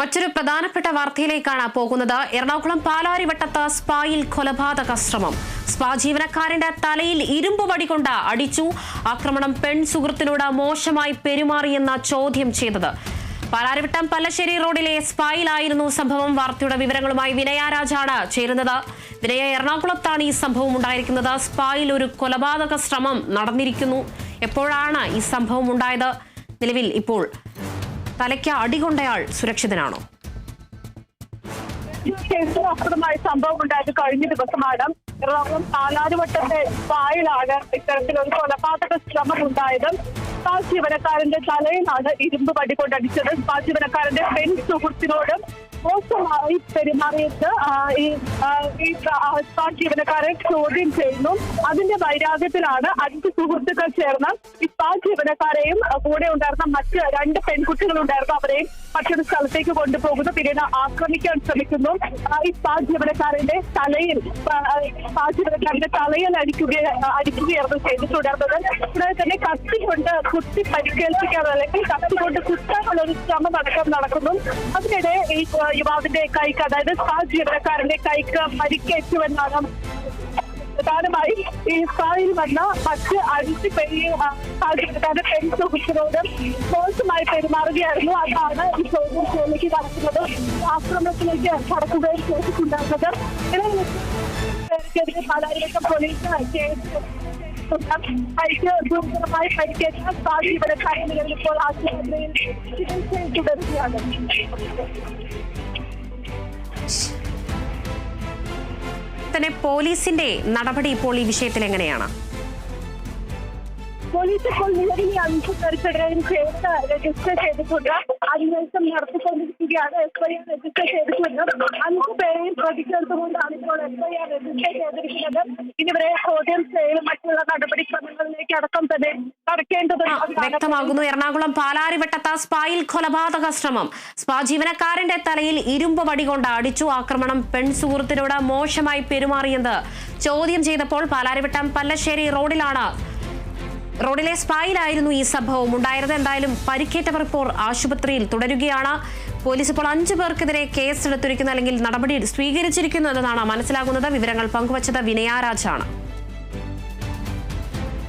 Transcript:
മറ്റൊരു പ്രധാനപ്പെട്ട വാർത്തയിലേക്കാണ് പോകുന്നത്. എറണാകുളം പാലാരിവട്ടത്ത് സ്പായിൽ കൊലപാതക ശ്രമം. സ്പാ ജീവനക്കാരന്റെ തലയിൽ ഇരുമ്പ് വടി കൊണ്ട് അടിച്ചു. ആക്രമണം പെൺ സുഹൃത്തിനോട് മോശമായി പെരുമാറിയെന്ന ചോദ്യം ചെയ്തത്. പാലാരിവട്ടം പല്ലശ്ശേരി റോഡിലെ സ്പായിലായിരുന്നു സംഭവം. വാർത്തയുടെ വിവരങ്ങളുമായി വിനയ രാജാണ് ചേരുന്നത്. വിനയ എറണാകുളത്താണ് ഈ സംഭവം ഉണ്ടായിരിക്കുന്നത്. സ്പായിൽ ഒരു കൊലപാതക ശ്രമം നടന്നിരിക്കുന്നു. എപ്പോഴാണ് ഈ സംഭവം ഉണ്ടായത്? നിലവിൽ ഇപ്പോൾ തലയ്ക്ക് അടികൊണ്ടയാൾ സുരക്ഷിതനാണോ? അസ്ത്രമായ സംഭവം ഉണ്ടായത് കഴിഞ്ഞ ദിവസമാണ്. എറണാകുളം പാലാരിവട്ടത്തെ പായലാണ് ഇത്തരത്തിലൊരു കൊലപാതക ശ്രമം ഉണ്ടായത്. സ്പാ ജീവനക്കാരന്റെ തലയിലാണ് ഇരുമ്പ് വടി കൊണ്ടടിച്ചത്. സ്പാ ജീവനക്കാരന്റെ പെൺ സുഹൃത്തിനോട് മോശമായി പെരുമാറിയിട്ട് ഈ ഈ ജീവനക്കാരെ ചോദ്യം ചെയ്യുന്നു. അതിന്റെ വൈരാഗ്യത്തിലാണ് അഞ്ച് സുഹൃത്തുക്കൾ ചേർന്ന് ഈ സ്പാ ജീവനക്കാരെയും കൂടെ ഉണ്ടായിരുന്ന മറ്റ് രണ്ട് പെൺകുട്ടികളുണ്ടായിരുന്നു അവരെയും മറ്റൊരു സ്ഥലത്തേക്ക് കൊണ്ടുപോകുന്നു. പിന്നീട് ആക്രമിക്കാൻ ശ്രമിക്കുന്നു. ഈ സ്പാ ജീവനക്കാരന്റെ തലയിൽ സ്പാ ജീവനക്കാരന്റെ തലയിൽ അടിക്കുക അടിക്കുകയായിരുന്നു ചെയ്തിട്ടുണ്ടായിരുന്നത് കൂടാതെ തന്നെ കത്തി കൊണ്ട് കുത്തി പരിക്കേൽപ്പിക്കാൻ അല്ലെങ്കിൽ കത്തി കൊണ്ട് കുത്താനുള്ള ഒരു ശ്രമം അടക്കം നടക്കുന്നു. അതിനിടെ ഈ യുവാവിന്റെ കൈക്ക് അതായത് സ്പാ ജീവനക്കാരന്റെ കൈക്ക് പരിക്കേറ്റുവെന്നാണ് പ്രധാനമായി ഈ സ്പായിൽ വന്ന മറ്റ് അഞ്ച് പേര് സാഹചര്യക്കാരുടെ പെൺ സുഹൃത്തിനോട് മോശമായി പെരുമാറുകയായിരുന്നു. അതാണ് ഈ ചോദ്യം ചെയ്യലേക്ക് കടക്കുന്നത്. ആക്രമണത്തിലേക്ക് കടക്കുകയും ചെയ്തിട്ടുണ്ടാകുന്നത് പേർക്കെതിരെ പാലാരിവട്ടം പോലീസ് ഗുരുതരമായി പരിക്കേറ്റ സ്വാതി ഇവിടെ നിലവിൽ ഇപ്പോൾ ആശുപത്രിയിൽ ചികിത്സയിൽ തുടരുകയാണ്. തന്നെ പോലീസിന്റെ നടപടി ഇപ്പോൾ ഈ വിഷയത്തിൽ എങ്ങനെയാണ്? പോലീസ് ഇപ്പോൾ നിലവിൽ അഞ്ച് പേർക്കെതിരെയും കേസ് രജിസ്റ്റർ ചെയ്തിട്ടുണ്ട്. അന്വേഷണം നടത്തിക്കൊണ്ടിരിക്കുകയാണ്. എഫ്ഐആർ രജിസ്റ്റർ ചെയ്തിട്ടുണ്ട്. അഞ്ച് പേരെയും പ്രതിചേർത്തുകൊണ്ടാണ് ഇപ്പോൾ എഫ്ഐആർ രജിസ്റ്റർ ചെയ്തിരിക്കുന്നത്. ഇനിവരെ ചോദ്യം ചെയ്യലും മറ്റുള്ള നടപടിക്രമങ്ങളിലേക്ക് അടക്കം തന്നെ നടക്കേണ്ടത് വ്യക്തമാകുന്നു. എറണാകുളം പാലാരിവട്ടത്ത് സ്പായിൽ കൊലപാതക ശ്രമം സ്പാ ജീവനക്കാരന്റെ തലയിൽ ഇരുമ്പ് വടി കൊണ്ട് അടിച്ചു ആക്രമണം പെൺ സുഹൃത്തിനോട് മോശമായി പെരുമാറിയെന്ന് ചോദ്യം ചെയ്തപ്പോൾ പാലാരിവട്ടം പല്ലശ്ശേരി റോഡിലാണ്. റോഡിലെ സ്പായിലായിരുന്നു ഈ സംഭവം. ഉണ്ടായത് എന്തായാലും പരിക്കേറ്റവർ ഇപ്പോൾ ആശുപത്രിയിൽ തുടരുകയാണ്. പോലീസ് ഇപ്പോൾ അഞ്ചു പേർക്കെതിരെ കേസെടുത്തിരിക്കുന്നു അല്ലെങ്കിൽ നടപടി സ്വീകരിച്ചിരിക്കുന്നു എന്നതാണ് മനസ്സിലാകുന്നത്. വിവരങ്ങൾ പങ്കുവച്ചത് വിനയാരാജാണ്.